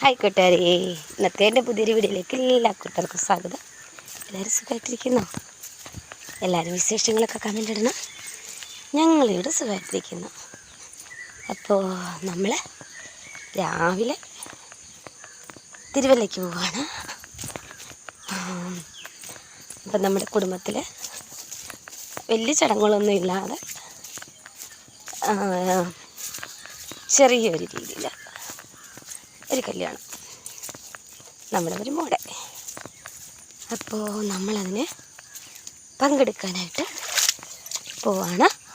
Hi കൂട്ടുകാരെ ഇന്നത്തെ എന്റെ പുതിയൊരു വീഡിയോയിലേക്ക് എല്ലാ കൂട്ടുകാർക്കും സ്വാഗതം. എല്ലാവരും സുഖമായിട്ടിരിക്കുന്നു? എല്ലാവരും വിശേഷങ്ങളൊക്കെ കമന്റ് ഇടണം. ഞങ്ങളിവിടെ സുഖമായിട്ടിരിക്കുന്നു. അപ്പോൾ നമ്മൾ രാവിലെ തിരുവല്ലയ്ക്ക് പോവാണ്. അപ്പം നമ്മുടെ കുടുംബത്തിൽ വലിയ ചടങ്ങുകളൊന്നും ഇല്ലാതെ ചെറിയൊരു രീതിയിൽ ഒരു കല്യാണം. നമ്മുടെ ഒരു മോടെ. അപ്പോൾ നമ്മളതിന് പങ്കെടുക്കാനായിട്ട് പോവാണ്.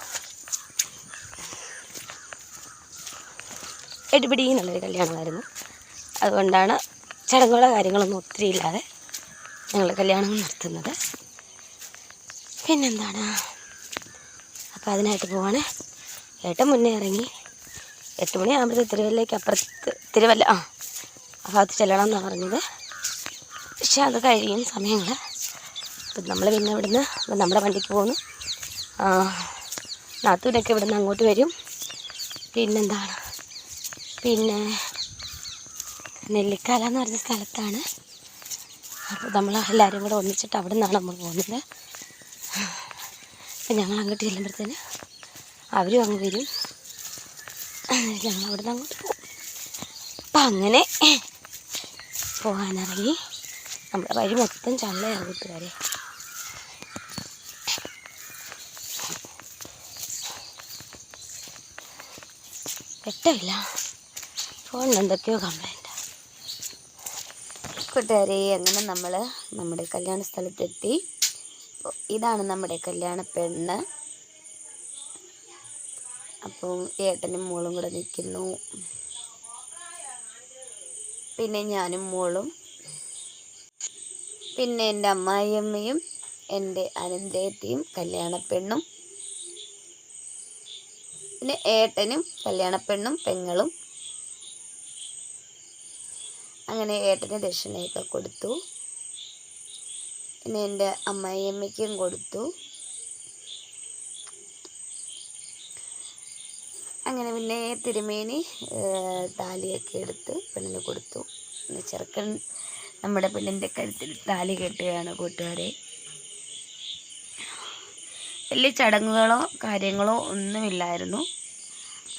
എടുപിടി എന്നുള്ളൊരു കല്യാണമായിരുന്നു. അതുകൊണ്ടാണ് ചടങ്ങുകളോ കാര്യങ്ങളൊന്നും ഒത്തിരി ഇല്ലാതെ ഞങ്ങൾ കല്യാണം നടത്തുന്നത്. പിന്നെന്താണ്? അപ്പോൾ അതിനായിട്ട് പോവാണ്. ഏട്ടൻ മുന്നേ ഇറങ്ങി. എട്ട് മണിയാകുമ്പോഴത്തെ തിരുവല്ലയ്ക്ക് അപ്പുറത്ത് തിരുവല്ല ആ ആ ഭാഗത്ത് ചെല്ലണം എന്നാണ് പറഞ്ഞത്. പക്ഷേ അത് കഴിയും സമയങ്ങൾ അപ്പം നമ്മൾ പിന്നെ ഇവിടുന്ന് നമ്മുടെ വണ്ടിക്ക് പോകുന്നു. നാത്തൂരൊക്കെ ഇവിടുന്ന് അങ്ങോട്ട് വരും. പിന്നെന്താണ്? പിന്നെ നെല്ലിക്കാല എന്ന് പറഞ്ഞ സ്ഥലത്താണ്. അപ്പോൾ നമ്മൾ എല്ലാവരും കൂടെ ഒന്നിച്ചിട്ട് അവിടെ നിന്നാണ് നമ്മൾ പോകുന്നത്. അപ്പം ഞങ്ങൾ അങ്ങോട്ട് ചെല്ലുമ്പോഴത്തേന് അവരും അങ്ങ് വരും. ഞങ്ങൾ അവിടെ നിന്ന് അങ്ങോട്ട് പോകും അപ്പം അങ്ങനെ പോകാനിറങ്ങി. നമ്മുടെ വഴി മൊത്തം ചള്ളയാണ് കൂട്ടുകാരെ. വെട്ടമില്ല. ഫോണിന് എന്തൊക്കെയോ കംപ്ലൈന്റാണ് കൂട്ടുകാരെ അങ്ങനെ നമ്മൾ നമ്മുടെ കല്യാണ സ്ഥലത്തെത്തി ഇതാണ് നമ്മുടെ കല്യാണ പെണ്ണ്. അപ്പോൾ ഏട്ടനും മോളും കൂടെ നിൽക്കുന്നു. പിന്നെ ഞാനും മോളും. പിന്നെ എന്റെ അമ്മായിയമ്മയും എന്റെ അനന്തേത്തിയും കല്യാണപ്പെണ്ണും പിന്നെ ഏട്ടനും കല്യാണപ്പെണ്ണും പെങ്ങളും. അങ്ങനെ ഏട്ടന് ദക്ഷിണയൊക്കെ കൊടുത്തു. പിന്നെ എന്റെ അമ്മായിയമ്മയ്ക്കും കൊടുത്തു. അങ്ങനെ പിന്നെ തിരുമേനി താലിയൊക്കെ എടുത്ത് പെണ്ണിന് കൊടുത്തു. ചെറുക്കൻ നമ്മുടെ പെണ്ണിന്റെ കഴുത്തിൽ താലി കെട്ടുകയാണ് കൂട്ടുകാരെ. വലിയ ചടങ്ങുകളോ കാര്യങ്ങളോ ഒന്നുമില്ലായിരുന്നു.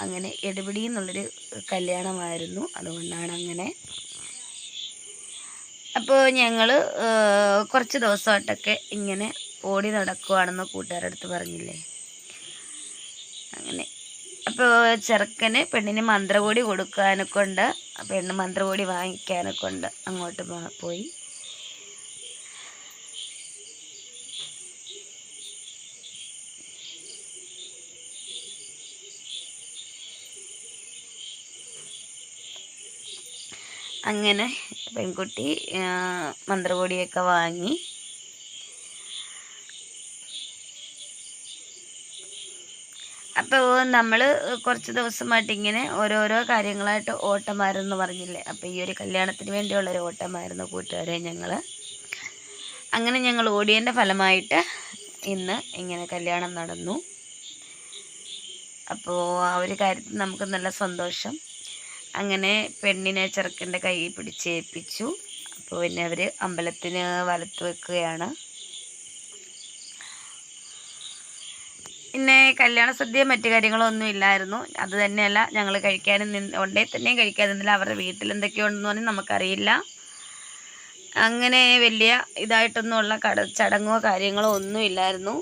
അങ്ങനെ എടുപിടി എന്നുള്ളൊരു കല്യാണമായിരുന്നു. അതുകൊണ്ടാണ് അങ്ങനെ. അപ്പോൾ ഞങ്ങൾ കുറച്ച് ദിവസമായിട്ടൊക്കെ ഇങ്ങനെ ഓടി നടക്കുവാണെന്ന് കൂട്ടുകാരടുത്ത് പറഞ്ഞില്ലേ? അപ്പോൾ ചെറുക്കന് പെണ്ണിന് മന്ത്രകോടി കൊടുക്കാനൊക്കെ പെണ്ണ് മന്ത്രകോടി വാങ്ങിക്കാനൊക്കെ ഉണ്ട്. അങ്ങോട്ട് പോയി. അങ്ങനെ പെൺകുട്ടി മന്ത്രകോടിയൊക്കെ വാങ്ങി. അപ്പോൾ നമ്മൾ കുറച്ച് ദിവസമായിട്ട് ഇങ്ങനെ ഓരോരോ കാര്യങ്ങളായിട്ട് ഓട്ടമായിരുന്നു പറഞ്ഞില്ലേ? അപ്പോൾ ഈ ഒരു കല്യാണത്തിന് വേണ്ടിയുള്ളൊരു ഓട്ടമായിരുന്നു കൂട്ടുകാരെ ഞങ്ങൾ അങ്ങനെ ഞങ്ങൾ ഓടിയതിന്റെ ഫലമായിട്ട് ഇന്ന് ഇങ്ങനെ കല്യാണം നടന്നു. അപ്പോൾ ആ ഒരു കാര്യത്തിൽ നമുക്ക് നല്ല സന്തോഷം. അങ്ങനെ പെണ്ണിനെ ചെറുക്കന്റെ കൈ പിടിച്ചേൽപ്പിച്ചു. അപ്പോൾ പിന്നെ അവർ അമ്പലത്തിന് വലത്ത് വെക്കുകയാണ്. പിന്നെ കല്യാണ സദ്യ മറ്റു കാര്യങ്ങളൊന്നും ഇല്ലായിരുന്നു. അത് തന്നെയല്ല ഞങ്ങൾ കഴിക്കാനും നിന്ന് ഉണ്ടേ തന്നെയും കഴിക്കാൻ നിന്നില്ല. അവരുടെ വീട്ടിൽ എന്തൊക്കെയുണ്ടെന്ന് പറഞ്ഞാൽ നമുക്കറിയില്ല. അങ്ങനെ വലിയ ഇതായിട്ടൊന്നുമുള്ള കട ചടങ്ങോ കാര്യങ്ങളോ ഒന്നും ഇല്ലായിരുന്നു.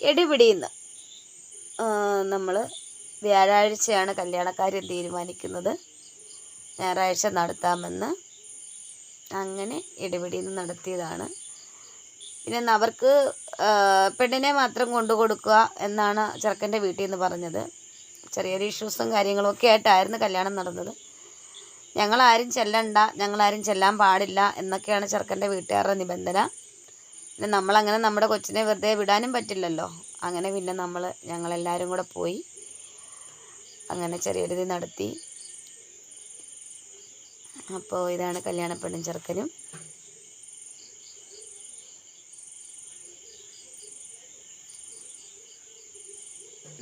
എടിപിടിയുന്ന നമ്മൾ വ്യാഴാഴ്ചയാണ് കല്യാണക്കാര്യം തീരുമാനിക്കുന്നത്. ഞായറാഴ്ച നടത്താമെന്ന്. അങ്ങനെ ഇടിപിടിയിൽ നടത്തിയതാണ്. പിന്നെ അവർക്ക് പെണ്ണിനെ മാത്രം കൊണ്ടു കൊടുക്കുക എന്നാണ് ചെറുക്കന്റെ വീട്ടിൽ നിന്ന് പറഞ്ഞത്. ചെറിയൊരു ഇഷ്യൂസും കാര്യങ്ങളൊക്കെ ആയിട്ടായിരുന്നു കല്യാണം നടന്നത്. ഞങ്ങളാരും ചെല്ലണ്ട ഞങ്ങളാരും ചെല്ലാൻ പാടില്ല എന്നൊക്കെയാണ് ചെറുക്കന്റെ വീട്ടുകാരുടെ നിബന്ധന. പിന്നെ നമ്മളങ്ങനെ നമ്മുടെ കൊച്ചിനെ വെറുതെ വിടാനും പറ്റില്ലല്ലോ. അങ്ങനെ പിന്നെ നമ്മൾ ഞങ്ങളെല്ലാവരും കൂടെ പോയി അങ്ങനെ ചെറിയൊരു ഇത് നടത്തി. അപ്പോൾ ഇതാണ് കല്യാണപ്പെണ്ണും ചെറുക്കനും.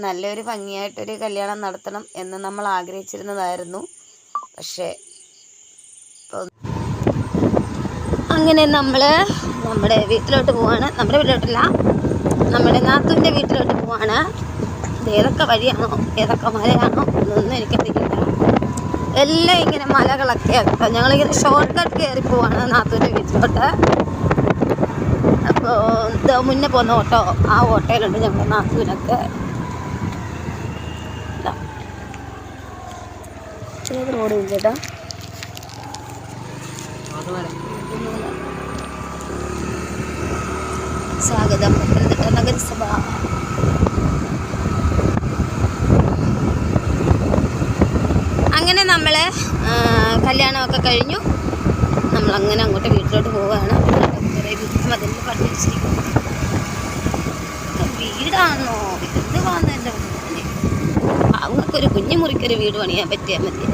നല്ലൊരു ഭംഗിയായിട്ടൊരു കല്യാണം നടത്തണം എന്ന് നമ്മൾ ആഗ്രഹിച്ചിരുന്നതായിരുന്നു. പക്ഷേ അങ്ങനെ നമ്മൾ നമ്മുടെ വീട്ടിലോട്ട് പോവാണ്. നമ്മുടെ വീട്ടിലോട്ടല്ല നമ്മുടെ നാത്തൂന്റെ വീട്ടിലോട്ട് പോവാണ്. ഏതൊക്കെ വഴിയാണോ ഏതൊക്കെ മലയാണോ എന്നൊന്നും എനിക്കറിയില്ല. എല്ലാം ഇങ്ങനെ മലകളൊക്കെ കേട്ടോ ഞങ്ങളിങ്ങനെ ഷോർട്ട് കട്ട് കയറി പോവാണ് നാത്തൂന്റെ വീട്ടിലോട്ട്. അപ്പോൾ മുന്നേ പോകുന്ന ഓട്ടോ ആ ഓട്ടോയിലുണ്ട് ഞങ്ങളുടെ നാത്തൂനൊക്കെ. ഏത് റോഡ് കേട്ടോ. സ്വാഗതം. പത്തനംതിട്ട നഗരസഭ അങ്ങനെ നമ്മൾ കല്യാണമൊക്കെ കഴിഞ്ഞു. നമ്മൾ അങ്ങനെ അങ്ങോട്ട് വീട്ടിലോട്ട് പോവുകയാണ് കുറേ മതിൽ പഠിച്ചിരിക്കുന്നു വീടാണോ? ഇത് വന്നല്ലോ അവങ്ങൾക്കൊരു കുഞ്ഞു മുറിക്കൊരു വീട് പണിയാൻ പറ്റിയാൽ മതി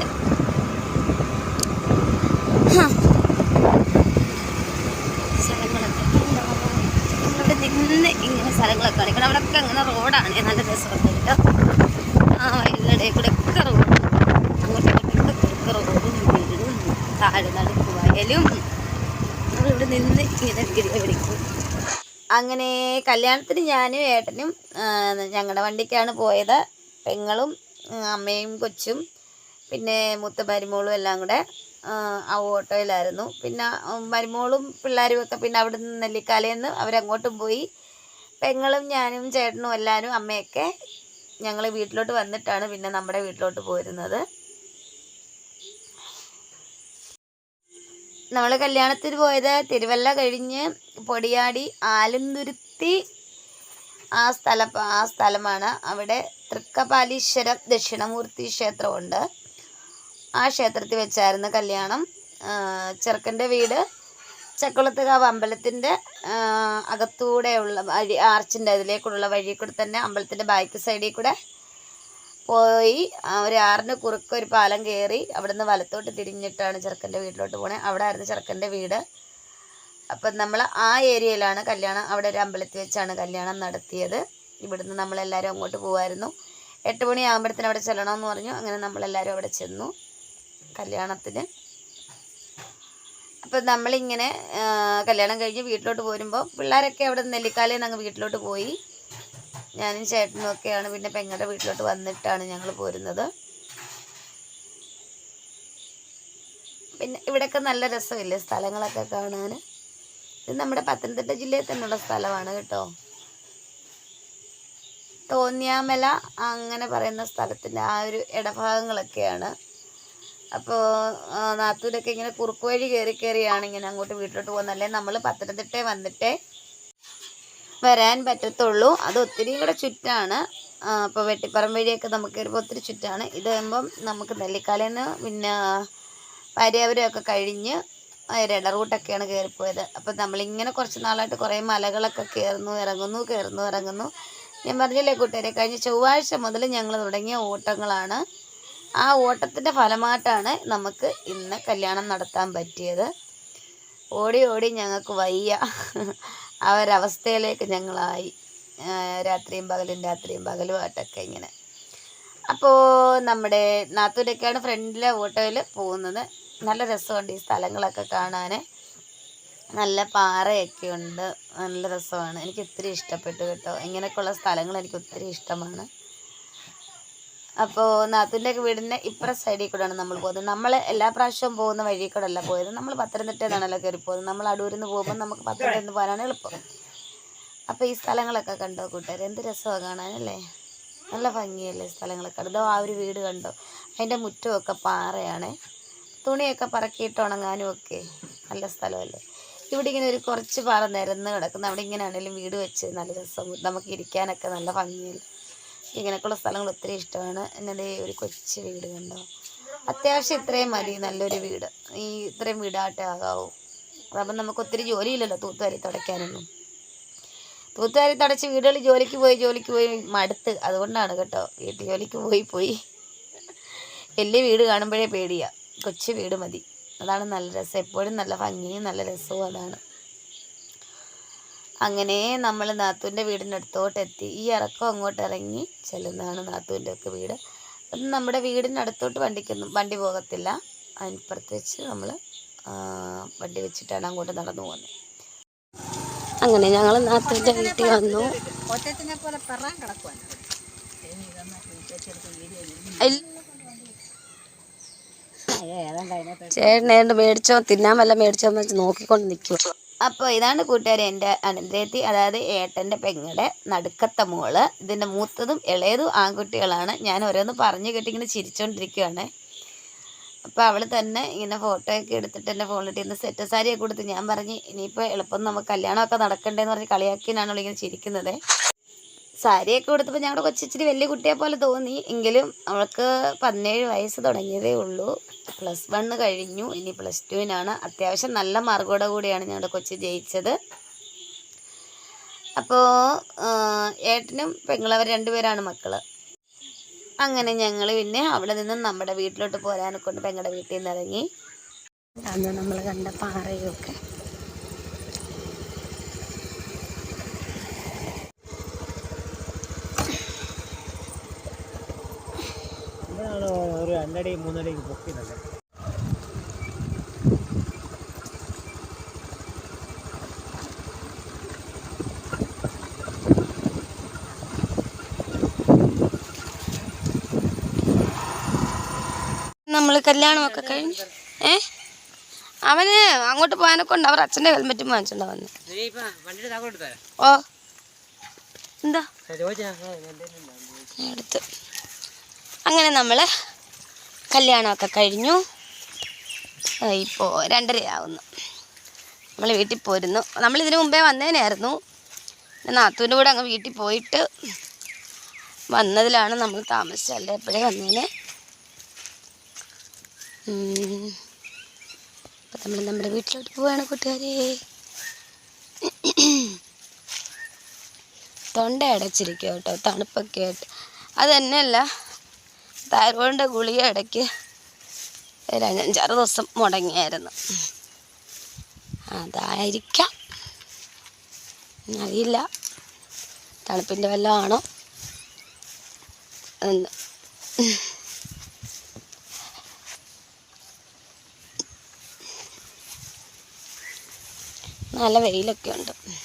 സ്ഥലങ്ങളൊക്കെ? നമ്മളിവിടെ നിന്ന് ഇങ്ങനെ സ്ഥലങ്ങളൊക്കെ കാണിക്കണം അവിടെയൊക്കെ അങ്ങനെ റോഡാണ്. നല്ല രസമുണ്ട് കേട്ടോ ആ വഴികളുടെ കൂടെ ഒക്കെ റോഡ്. അങ്ങോട്ടും ഇങ്ങോട്ടൊക്കെ റോഡും വീടും താഴെ നടുക്ക് വയലും. നമ്മളിവിടെ നിന്ന് ഇങ്ങനെ ഗിരി പിടിക്കും അങ്ങനെ കല്യാണത്തിന് ഞാനും ഏട്ടനും ഞങ്ങളുടെ വണ്ടിക്കാണ് പോയത്. പെങ്ങളും അമ്മയും കൊച്ചും പിന്നെ മുത്ത മരുമോളും എല്ലാം കൂടെ ആ, ഓട്ടോയിലായിരുന്നു. പിന്നെ മരുമോളും പിള്ളേരും ഒക്കെ പിന്നെ അവിടെ നിന്ന് നെല്ലിക്കാലയിൽ നിന്ന് അവരങ്ങോട്ടും പോയി. പെങ്ങളും ഞാനും ചേട്ടനും എല്ലാവരും അമ്മയൊക്കെ ഞങ്ങൾ വീട്ടിലോട്ട് വന്നിട്ടാണ് പിന്നെ നമ്മുടെ വീട്ടിലോട്ട് പോരുന്നത് നമ്മൾ കല്യാണത്തിന് പോയത് തിരുവല്ല കഴിഞ്ഞ് പൊടിയാടി ആലന്തുരുത്തി ആ സ്ഥല ആ സ്ഥലമാണ്. അവിടെ തൃക്കപാലീശ്വരം ദക്ഷിണമൂർത്തി ക്ഷേത്രമുണ്ട്. ആ ക്ഷേത്രത്തിൽ വെച്ചായിരുന്നു കല്യാണം. ചെറുക്കന്റെ വീട് ചക്കുളത്തുകാവ് അമ്പലത്തിന്റെ അകത്തൂടെയുള്ള വഴി ആർച്ചിന്റെ അതിലേക്കുള്ള വഴി കൂടെ തന്നെ അമ്പലത്തിന്റെ ബാക്ക് സൈഡിൽ കൂടെ പോയി ഒരു ആറിന് കുറുക്കൊരു പാലം കയറി അവിടുന്ന് വലത്തോട്ട് തിരിഞ്ഞിട്ടാണ് ചെറുക്കന്റെ വീട്ടിലോട്ട് പോണേ. അവിടെ ആയിരുന്നു ചെറുക്കന്റെ വീട്. അപ്പം നമ്മൾ ആ ഏരിയയിലാണ് കല്യാണം. അവിടെ ഒരു അമ്പലത്തിൽ വെച്ചാണ് കല്യാണം നടത്തിയത്. ഇവിടുന്ന് നമ്മളെല്ലാവരും അങ്ങോട്ട് പോകുമായിരുന്നു എട്ട് മണി ആകുമ്പോഴത്തേന് അവിടെ ചെല്ലണമെന്ന് പറഞ്ഞു. അങ്ങനെ നമ്മളെല്ലാവരും അവിടെ ചെന്നു കല്യാണത്തിന്. അപ്പം നമ്മളിങ്ങനെ കല്യാണം കഴിഞ്ഞ് വീട്ടിലോട്ട് പോരുമ്പോൾ പിള്ളേരൊക്കെ അവിടെ നെല്ലിക്കാലയിൽ നിന്ന് അങ്ങ് വീട്ടിലോട്ട് പോയി. ഞാനും ചേട്ടനും ഒക്കെയാണ് പിന്നെ പെങ്ങളുടെ വീട്ടിലോട്ട് വന്നിട്ടാണ് ഞങ്ങൾ പോരുന്നത്. പിന്നെ ഇവിടെയൊക്കെ നല്ല രസമില്ലേ സ്ഥലങ്ങളൊക്കെ കാണാൻ ഇത് നമ്മുടെ പത്തനംതിട്ട ജില്ലയിൽ തന്നെയുള്ള സ്ഥലമാണ് കേട്ടോ. തോന്നിയാമല അങ്ങനെ പറയുന്ന സ്ഥലത്തിന്റെ ആ ഒരു ഇടഭാഗങ്ങളൊക്കെയാണ്. അപ്പോൾ നാത്തൂരൊക്കെ ഇങ്ങനെ കുറുക്ക് വഴി കയറി കയറിയാണ് ഇങ്ങനെ അങ്ങോട്ട് വീട്ടിലോട്ട് പോകുന്നത്. അല്ലെങ്കിൽ നമ്മൾ പത്തനംതിട്ട വന്നിട്ടേ വരാൻ പറ്റത്തുള്ളൂ. അത് ഒത്തിരി കൂടെ ചുറ്റാണ്. അപ്പോൾ വെട്ടിപ്പറം വഴിയൊക്കെ നമുക്ക് വരുമ്പോൾ ഒത്തിരി ചുറ്റാണ്. ഇത് വരുമ്പം നമുക്ക് നെല്ലിക്കാലയിൽ നിന്ന് പിന്നെ പര്യാവരമൊക്കെ കഴിഞ്ഞ് ഇട റൂട്ടൊക്കെയാണ് കയറിപ്പോയത് അപ്പം നമ്മളിങ്ങനെ കുറച്ച് നാളായിട്ട് കുറേ മലകളൊക്കെ കയറുന്നു ഇറങ്ങുന്നു കയറുന്നു ഇറങ്ങുന്നു. ഞാൻ പറഞ്ഞില്ലേ കൂട്ടുകാരെ കഴിഞ്ഞ ചൊവ്വാഴ്ച മുതൽ ഞങ്ങൾ തുടങ്ങിയ ഓട്ടങ്ങളാണ്. ആ ഓട്ടത്തിന്റെ ഫലമായിട്ടാണ് നമുക്ക് ഇന്ന് കല്യാണം നടത്താൻ പറ്റിയത്. ഓടി ഓടി ഞങ്ങൾക്ക് വയ്യ. ആ ഒരവസ്ഥയിലേക്ക് ഞങ്ങളായി. രാത്രിയും പകലും രാത്രിയും പകലും പകലുമായിട്ടൊക്കെ ഇങ്ങനെ. അപ്പോൾ നമ്മുടെ നാത്തൂരൊക്കെയാണ് ഫ്രണ്ടിലെ ഓട്ടോയിൽ പോകുന്നത്. നല്ല രസമുണ്ട് ഈ സ്ഥലങ്ങളൊക്കെ കാണാൻ നല്ല പാറയൊക്കെ ഉണ്ട്. നല്ല രസമാണ്. എനിക്ക് ഒത്തിരി ഇഷ്ടപ്പെട്ടു കേട്ടോ. ഇങ്ങനെയൊക്കെയുള്ള സ്ഥലങ്ങൾ എനിക്ക് ഒത്തിരി ഇഷ്ടമാണ്. അപ്പോൾ നാത്തൂന്റെ വീടിന്റെ ഇപ്പുറ സൈഡിൽ കൂടെയാണ് നമ്മൾ പോകുന്നത് നമ്മൾ എല്ലാ പ്രാവശ്യവും പോകുന്ന വഴി കൂടെ അല്ല പോയത്. നമ്മൾ പത്തനംതിട്ടയിൽ നിന്നാണല്ലോ കയറി പോകുന്നത് നമ്മൾ അടൂരിൽ നിന്ന് പോകുമ്പോൾ നമുക്ക് പത്തനംതിട്ടയിൽ നിന്ന് പോകാനാണ് എളുപ്പം. അപ്പോൾ ഈ സ്ഥലങ്ങളൊക്കെ കണ്ടോ കൂട്ടുകാർ എന്ത് രസമാണ് കാണാനല്ലേ നല്ല ഭംഗിയല്ലേ സ്ഥലങ്ങളൊക്കെ കണ്ടോ? ആ ഒരു വീട് കണ്ടോ? അതിന്റെ മുറ്റമൊക്കെ പാറയാണ്. തുണിയൊക്കെ പറക്കിയിട്ട് ഉണങ്ങാനും ഒക്കെ നല്ല സ്ഥലമല്ലേ? ഇവിടെ ഇങ്ങനെ ഒരു കുറച്ച് പാറ നിരന്ന് കിടക്കുന്ന. അവിടെ ഇങ്ങനെ ആണെങ്കിലും വീട് വെച്ച് നല്ല രസം. നമുക്ക് ഇരിക്കാനൊക്കെ നല്ല ഭംഗിയല്ലേ? ഇങ്ങനെയൊക്കെയുള്ള സ്ഥലങ്ങൾ ഒത്തിരി ഇഷ്ടമാണ്. എന്നത് ഒരു കൊച്ചു വീട് കണ്ടോ? അത്യാവശ്യം ഇത്രയും മതി. നല്ലൊരു വീട്. ഈ ഇത്രയും വീടാട്ടെ ആകാവൂ. അതാകുമ്പോൾ നമുക്ക് ഒത്തിരി ജോലിയില്ലല്ലോ തൂത്തുവാരി തുടയ്ക്കാനൊന്നും. തൂത്തുവാരി തുടച്ച് വീടുകളിൽ ജോലിക്ക് പോയി ജോലിക്ക് പോയി മടുത്ത്. അതുകൊണ്ടാണ് കേട്ടോ. വീട്ടിൽ ജോലിക്ക് പോയി പോയി. വലിയ വീട് കാണുമ്പോഴേ പേടിയാ. കൊച്ചു വീട് മതി. അതാണ് നല്ല രസം. എപ്പോഴും നല്ല ഭംഗിയും നല്ല രസവും അതാണ്. അങ്ങനെ നമ്മൾ നാത്തൂന്റെ വീടിന്റെ അടുത്തോട്ട് എത്തി ഈ ഇറക്കം അങ്ങോട്ട് ഇറങ്ങി ചെല്ലുന്നതാണ് നാത്തൂന്റെ ഒക്കെ വീട്. അത് നമ്മുടെ വീടിന്റെ അടുത്തോട്ട് വണ്ടിക്കൊന്നും വണ്ടി പോകത്തില്ല. അതിനപ്പുറത്ത് വെച്ച് നമ്മൾ വണ്ടി വെച്ചിട്ടാണ് അങ്ങോട്ട് നടന്നു പോകുന്നത്. അങ്ങനെ ഞങ്ങൾ നാത്തൂന്റെ വീട്ടിൽ വന്നു. പോലെ പെറാൻ ഏണ്ട് മേടിച്ചോ? തിന്നാൻ വല്ല മേടിച്ചോ എന്ന് വെച്ച് നോക്കിക്കൊണ്ട് നിൽക്കും. അപ്പോൾ ഇതാണ് കൂട്ടുകാരി എന്റെ അനന്തരത്തി അതായത് ഏട്ടന്റെ പെങ്ങളുടെ നടുക്കത്തെ മോൾ. ഇതിന്റെ മൂത്തതും ഇളയതും ആൺകുട്ടികളാണ്. ഞാൻ ഓരോന്ന് പറഞ്ഞു കേട്ട് ഇങ്ങനെ ചിരിച്ചുകൊണ്ടിരിക്കുകയാണ് അപ്പോൾ അവൾ തന്നെ ഇങ്ങനെ ഫോട്ടോ ഒക്കെ എടുത്തിട്ട് എന്റെ ഫോണിലിട്ട് ഇന്ന് സെറ്റ് സാരിയൊക്കെ കൊടുത്ത് ഞാൻ പറഞ്ഞ് ഇനിയിപ്പോൾ എളുപ്പം നമുക്ക് കല്യാണമൊക്കെ നടക്കണ്ടേന്ന് പറഞ്ഞ് കളിയാക്കിനാണ് അവളിങ്ങനെ ചിരിക്കുന്നത്. സാരിയൊക്കെ കൊടുത്തപ്പോൾ ഞങ്ങളുടെ കൊച്ചിച്ചിരി വലിയ കുട്ടിയെ പോലെ തോന്നി. എങ്കിലും അവൾക്ക് പതിനേഴ് വയസ്സ് തുടങ്ങിയതേ ഉള്ളൂ. പ്ലസ് വണ്ണ് കഴിഞ്ഞു. ഇനി പ്ലസ് ടുവിനാണ്. അത്യാവശ്യം നല്ല മാർക്കോടെ കൂടിയാണ് ഞങ്ങളുടെ കൊച്ചു ജയിച്ചത്. അപ്പോൾ ഏട്ടനും പെങ്ങളവർ രണ്ടുപേരാണ് മക്കൾ അങ്ങനെ ഞങ്ങൾ പിന്നെ അവിടെ നിന്നും നമ്മുടെ വീട്ടിലോട്ട് പോരാനെ കൊണ്ട് പെങ്ങളുടെ വീട്ടിൽ നിന്ന് ഇറങ്ങി. അന്ന് നമ്മൾ കണ്ട പാറയൊക്കെ ഇവിടെയാണ് ഒരു രണ്ടടി മൂന്നടി പൊക്കിയിട്ടുണ്ട്. നമ്മൾ കല്യാണമൊക്കെ കഴിഞ്ഞ് ഏ? അവന് അങ്ങോട്ട് പോകാനെ കൊണ്ട് അവർ അച്ഛന്റെ ഹെൽമെറ്റും വാങ്ങിച്ചോണ്ടാ വന്ന്. വണ്ടിയുടെ താക്കോട്ട് തരാം ഓ. എന്താ? എടുത്ത്. അങ്ങനെ നമ്മൾ കല്യാണമൊക്കെ കഴിഞ്ഞു. ഇപ്പോൾ രണ്ടരയാവുന്നു. നമ്മൾ വീട്ടിൽ പോരുന്നു. നമ്മൾ ഇതിനു മുമ്പേ വന്നതിനായിരുന്നു നാത്തൂന്റെ കൂടെ അങ്ങ് വീട്ടിൽ പോയിട്ട് വന്നതിലാണ് നമ്മൾ താമസിച്ചല്ലേ എപ്പോഴേ വന്നതിന് അപ്പം നമ്മൾ നമ്മുടെ വീട്ടിലോട്ട് പോവാണ് കൂട്ടുകാരെ. തൊണ്ട അടച്ചിരിക്കുക കേട്ടോ തണുപ്പൊക്കെ ആയിട്ട്. അത് തന്നെയല്ല തൈറോയിഡിന്റെ ഗുളിക ഇടയ്ക്ക് അഞ്ചാറ് ദിവസം മുടങ്ങിയായിരുന്നു. അതായിരിക്കാം. അറിയില്ല. തണുപ്പിന്റെ വല്ലതും ആണോ? നല്ല വെയിലൊക്കെ ഉണ്ട്.